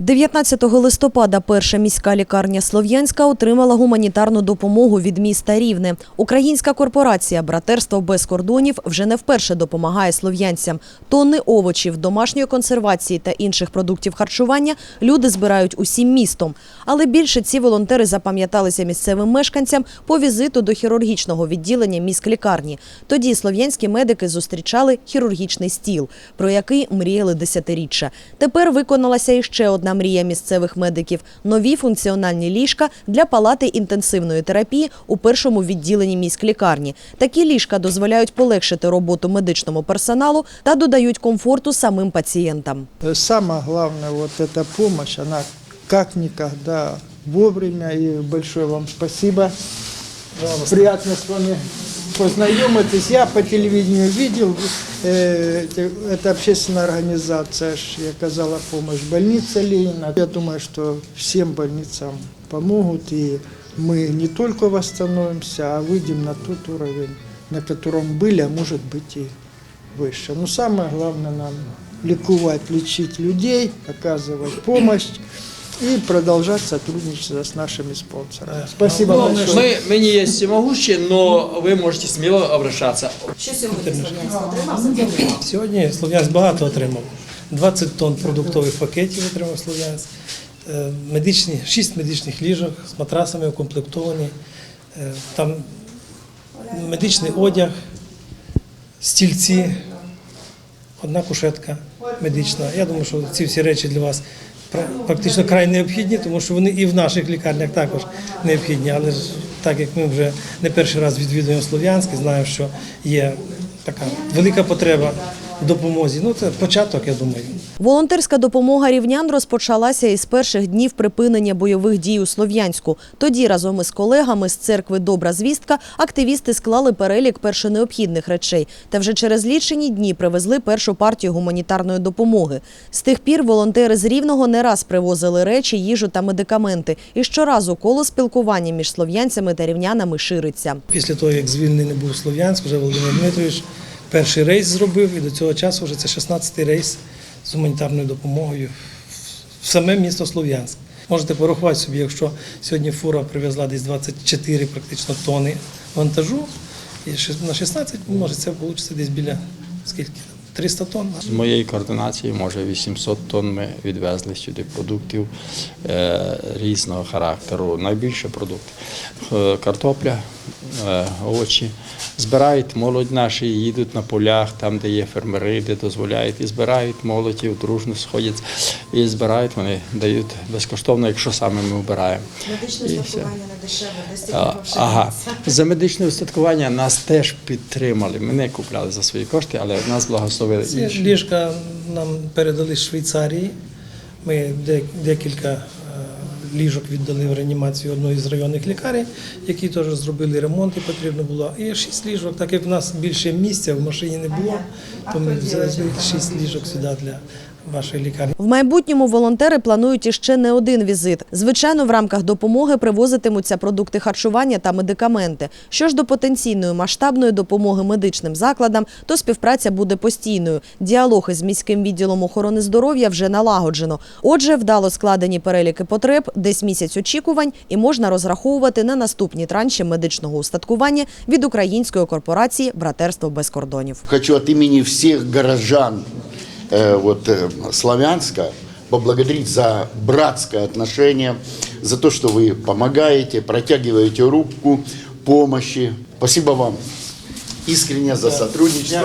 19 листопада перша міська лікарня Слов'янська отримала гуманітарну допомогу від міста Рівне. Українська корпорація Братерство без кордонів вже не вперше допомагає слов'янцям. Тонни овочів, домашньої консервації та інших продуктів харчування люди збирають усім містом. Але більше ці волонтери запам'яталися місцевим мешканцям по візиту до хірургічного відділення міськлікарні. Тоді слов'янські медики зустрічали хірургічний стіл, про який мріяли десятиріччя. Тепер виконалася іще одна мрія місцевих медиків – нові функціональні ліжка для палати інтенсивної терапії у першому відділенні міськлікарні. Такі ліжка дозволяють полегшити роботу медичному персоналу та додають комфорту самим пацієнтам. Самое главное, вот эта помощь, она как никогда вовремя. И большое вам спасибо. Приятно с вами познакомитись. Я по телевидению видел, э, это общественная организация, и оказала помощь больница Ленина. Я думаю, что всем больницам помогут, и мы не только восстановимся, а выйдем на тот уровень, на котором были, а может быть и выше. Но самое главное нам ликувать, лечить людей, оказывать помощь и продолжать сотрудничество с нашими спонсорами. Спасибо Ну, большое. мы, мы не есть всемогущие, но вы можете смело обращаться. Що сьогодні Слов'янськ отримав? Сьогодні Слов'янськ багато отримав. 20 тонн продуктових пакетів отримав Слов'янськ, Е, медичні, 6 медичних ліжок з матрасами укомплектовані, Е, там медичний одяг, стільці, одна кушетка медична. Я думаю, що ці всі речі для вас пра- практично край необхідні, тому що вони і в наших лікарнях також необхідні. Але ж так як ми вже не перший раз відвідуємо Слов'янськ, знаємо, що є така велика потреба в допомозі. Ну це початок, я думаю. Волонтерська допомога рівнян розпочалася із перших днів припинення бойових дій у Слов'янську. Тоді разом із колегами з церкви Добра звістка активісти склали перелік першонеобхідних речей та вже через лічені дні привезли першу партію гуманітарної допомоги. З тих пір волонтери з Рівного не раз привозили речі, їжу та медикаменти. І щоразу коло спілкування між слов'янцями та рівнянами шириться. Після того, як звільнений був Слов'янськ, вже Володимир Дмитрович перший рейс зробив, і до цього часу вже це 16-й рейс з гуманітарною допомогою в саме місто Слов'янськ. Можете порахувати собі, якщо сьогодні фура привезла десь 24 практично тони вантажу, і на 16, може це вийде десь біля скільки? 300 тонн. З моєї координації, може 800 тонн ми відвезли сюди продуктів е, різного характеру. Найбільше продукти. Е, Картопля, е, овочі. Збирають молодь наші, їдуть на полях, там, де є фермери, де дозволяють, і збирають молоді, дружно сходять і збирають, вони дають безкоштовно, якщо саме ми вбираємо. Медичне страхування не дешеве, десь Ага, за медичне устаткування нас теж підтримали. Ми не купляли за свої кошти, але нас благословили Ці інші. ліжка нам передали з Швейцарії. Ми декілька е, ліжок віддали в реанімацію одної з районних лікарень, які теж зробили ремонт і потрібно було. І шість ліжок, так як в нас більше місця в машині не було, то ми взяли шість ліжок сюди для вашої лікарні. В майбутньому волонтери планують іще не один візит. Звичайно, в рамках допомоги привозитимуться продукти харчування та медикаменти. Що ж до потенційної масштабної допомоги медичним закладам, то співпраця буде постійною. Діалог із міським відділом охорони здоров'я вже налагоджено. Отже, вдало складені переліки потреб, десь місяць очікувань, і можна розраховувати на наступні транші медичного устаткування від української корпорації Братерство без кордонів. Хочу от имени всех горожан э, вот, э, Славянска поблагодарить за братское отношение, за то, что вы помогаете, протягиваете руку помощи. Спасибо вам искренне за сотрудничество.